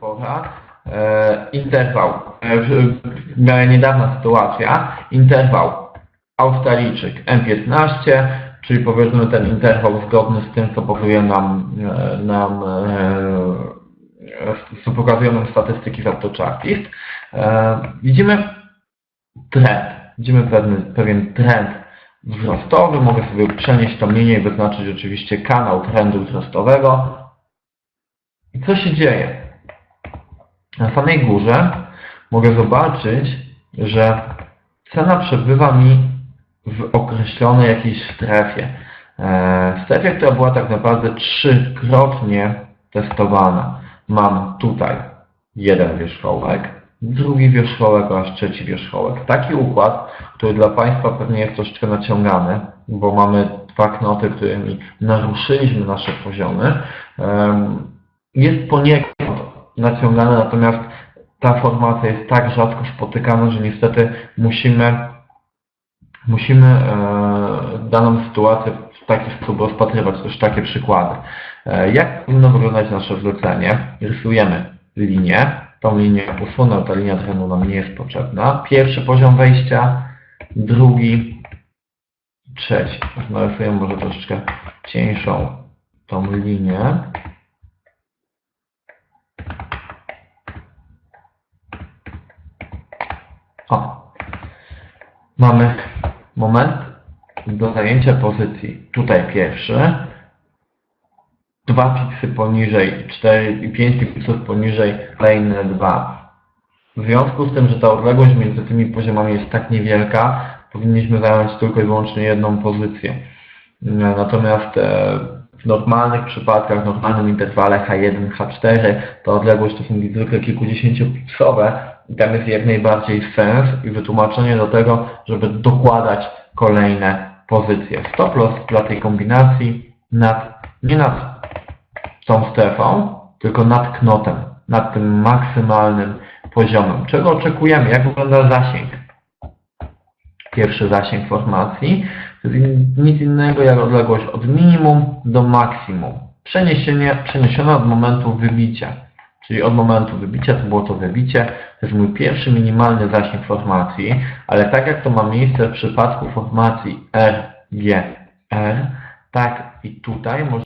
pora. E, interwał. E, w miarę niedawna sytuacja. Interwał. Australijczyk M15, czyli powiedzmy ten interwał zgodny z tym, co pokazuje nam, e, nam e, co pokazują nam statystyki z AutoChartist. E, widzimy trend. Widzimy pewien, pewien trend wzrostowy. Mogę sobie przenieść tą linię i wyznaczyć oczywiście kanał trendu wzrostowego. I co się dzieje? Na samej górze mogę zobaczyć, że cena przebywa mi w określonej jakiejś strefie. E, strefie, która była tak naprawdę trzykrotnie testowana. Mam tutaj jeden wierzchołek, drugi wierzchołek oraz trzeci wierzchołek. Taki układ, który dla Państwa pewnie jest troszeczkę naciągany, bo mamy dwa knoty, którymi naruszyliśmy nasze poziomy. Em, Jest poniekąd naciągany, natomiast ta formacja jest tak rzadko spotykana, że niestety musimy musimy e, daną sytuację w taki sposób rozpatrywać, też takie przykłady. E, jak powinno wyglądać nasze zlecenie? Rysujemy linię, tą linię usunę, ta linia trendu nam nie jest potrzebna. Pierwszy poziom wejścia, drugi, trzeci. Narysujemy może troszeczkę cieńszą tą linię. Mamy moment do zajęcia pozycji. Tutaj pierwszy. Dwa piksy poniżej, 4 i 5 piksów poniżej, kolejne dwa. W związku z tym, że ta odległość między tymi poziomami jest tak niewielka, powinniśmy zająć tylko i wyłącznie jedną pozycję. Natomiast e, w normalnych przypadkach, w normalnym interwale H1, H4, ta odległość to są zwykle kilkudziesięciopiksowe i tam jest jak najbardziej sens i wytłumaczenie do tego, żeby dokładać kolejne pozycje. Stop loss dla tej kombinacji nad, nie nad tą strefą, tylko nad knotem, nad tym maksymalnym poziomem. Czego oczekujemy? Jak wygląda zasięg? Pierwszy zasięg formacji to nic innego jak odległość od minimum do maksimum. Przeniesienie, przeniesione od momentu wybicia. Czyli od momentu wybicia to było to wybicie, to jest mój pierwszy minimalny zasięg formacji, ale tak jak to ma miejsce w przypadku formacji RGR, tak i tutaj może